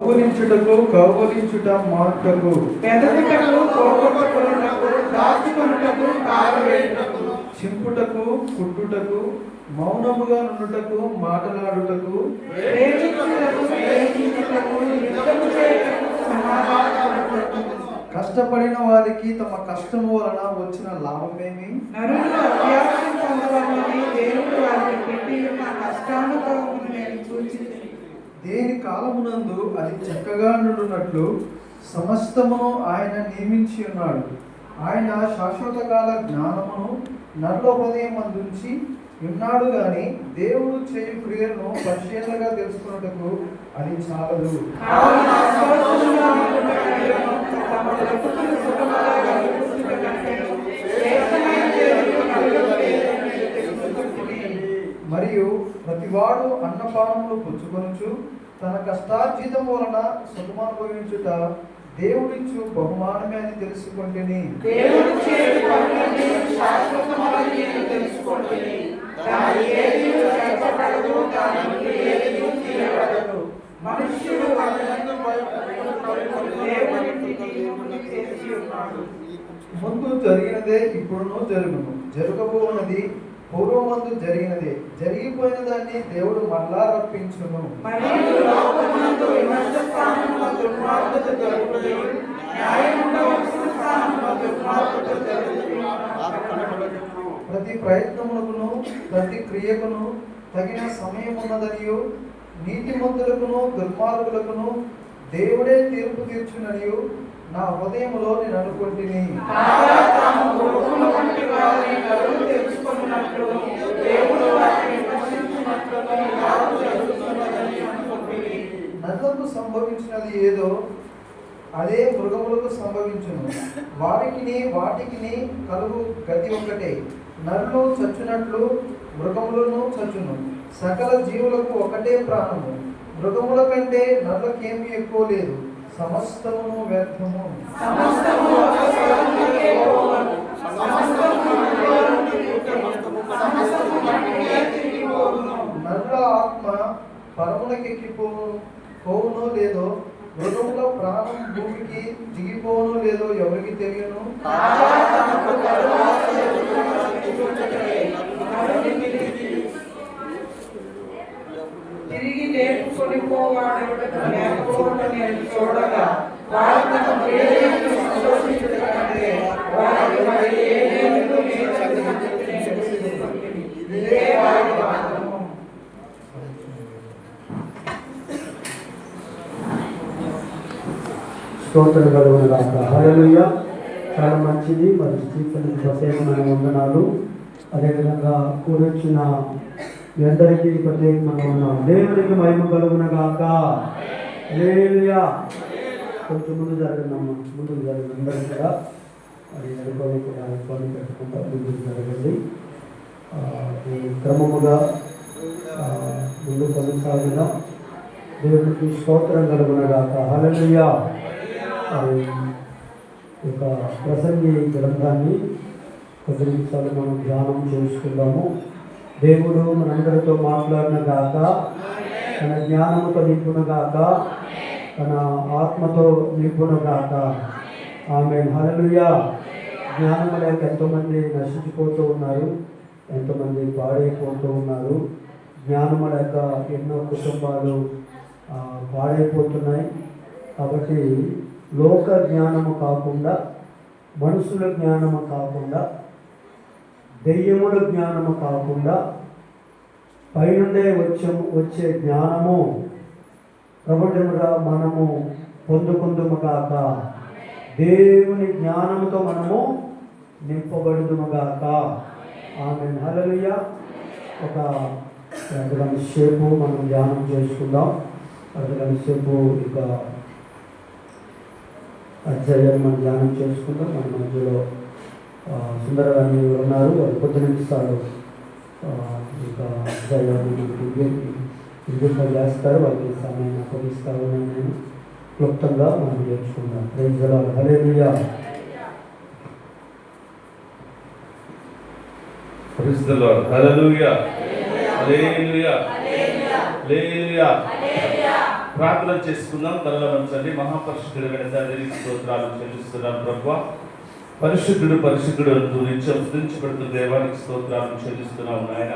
కౌగులించుటకు కౌగులించుట మార్టకు పెదవిటకు పోగొట్టుకొనుటకు దాచుకొనుటకు కారవేయుటకు. చింపుటకు కుట్టుటకు మౌనముగా నుండుటకు మాటలాడుటకు. కష్టపడిన వారికి తమ కష్టము వలన వచ్చిన లాభమేమి? నరులు అభ్యాసం పొందవాలని దేవుడు వారికి పెట్టి ఉన్న కష్టానుభవమును నేను దేని కాలమునందు అది చక్కగా నుండునట్లు సమస్తమును ఆయన నియమించి ఉన్నాడు. ఆయన శాశ్వత కాల జ్ఞానమును నల్లోపదయం అందించి ఉన్నాడు గాని దేవుడు చేయు క్రియలను పరిశీలనగా తెలుసుకున్నటకు అది చాలదు. ప్రతివాడు అన్నపానములు పుచ్చుకొనుచు తన కష్టార్జితం వలన సుఖమనుభవించుట దేవుడిచ్చు బహుమానమే అని తెలుసుకుంటేని. ముందు జరిగినదే ఇప్పుడును జరుగును. జరగబోనది పూర్వమందు జరిగినదే జరిగిపోయిన దాన్ని దేవుడు మరలా రప్పించును. ప్రతి ప్రయత్నమునకును ప్రతి క్రియకును తగిన సమయం ఉన్నదనియు నీతిమంతులకును దుర్మార్గులకును దేవుడే తీర్పు తీర్చుననియు నా హృదయంలో నేను అనుకుంటుని. కాగా సంభవించినది ఏదో అదే మృగములకు సంభవించును. వారికిని వాటికిని కలుగు గతి ఒకటే నరులు చచ్చునట్లు మృగములను చచ్చును. సకల జీవులకు ఒకటే ప్రాణము. మృగముల కంటే నరులకేమీ ఎక్కువ లేదు. వ్యర్థము. సమస్తము పోవును. నరుల ఆత్మ పరములకెక్కిపోను పోవునో లేదో? మృగముల ప్రాణం భూమికి దిగిపోవునో లేదో ఎవరికి తెలియను? నేను చూడగా వారు తమ ప్రియులను కంటే మరి నేను ఇదే వారి వాదము. స్తోత్రం కలుగును హల్లెలూయా. చాలా మంచిది. మరి స్టీఫెన్ ప్రత్యేకమైన వందనాలు. అదేవిధంగా కూడొచ్చిన మీ అందరికీ ప్రత్యేకమైన వందనాలు దేవునికి మహిమ కలుగున కాక కొంచెం ముందు జరగండి ముందు జరగండి. అందరూ కూడా అది అనుకోని కూడా అనుకోని పెట్టుకుంటా. ముందు జరగండి. ఈ క్రమముగా ముందు కొనసాగిన దేవునికి స్తోత్రం కలుగున కాక హలలుయా అది ఒక ప్రసంగి గ్రంథాన్ని కొద్ది నిమిషాలు మనం ధ్యానం చేసుకుందాము. దేవుడు మనందరితో మాట్లాడిన గాక తన జ్ఞానముతో నింపున గాక తన ఆత్మతో నింపున గాక. ఆమె హలలుయా జ్ఞానం లేక ఎంతోమంది నశించిపోతూ ఉన్నారు ఎంతోమంది పాడైపోతూ ఉన్నారు. జ్ఞానం లేక ఎన్నో కుటుంబాలు పాడైపోతున్నాయి. కాబట్టి లోక జ్ఞానము కాకుండా మనుషుల జ్ఞానము కాకుండా దెయ్యముల జ్ఞానము కాకుండా పైనుండే వచ్చే వచ్చే జ్ఞానము ప్రభుత్వముగా మనము పొందుకుందుము కాక దేవుని జ్ఞానముతో మనము నింపబడుదుము కాక ఆమె హలలుయ ఒక అర్ధగంట సేపు మనం ధ్యానం చేసుకుందాం. అర్ధగంట సేపు ఇక అధ్యాయాన్ని మనం ధ్యానం చేసుకుందాం. మన మధ్యలో ఆ, సుందరగాని ఉన్నారు వారు కొద్ది నిమిషాలు ఆ, చేస్తారు వాళ్ళకి సమయం అప్పగిస్తా ఉన్నాను నేను క్లుప్తంగా మనం నేర్చుకుందాం ప్రైజ్ హలేలుయా Praise ప్రార్థన చేసుకుందాం తలలో ఉంచండి మహాపరిశుద్ధుడు తండ్రి స్తోత్రాలు చెల్లిస్తున్నాం ప్రభు పరిశుద్ధుడు పరిశుద్ధుడు అంటూ నిత్యం స్థుతించబడుతున్న దేవానికి స్తోత్రాలను చెల్లిస్తున్నాం నాయన.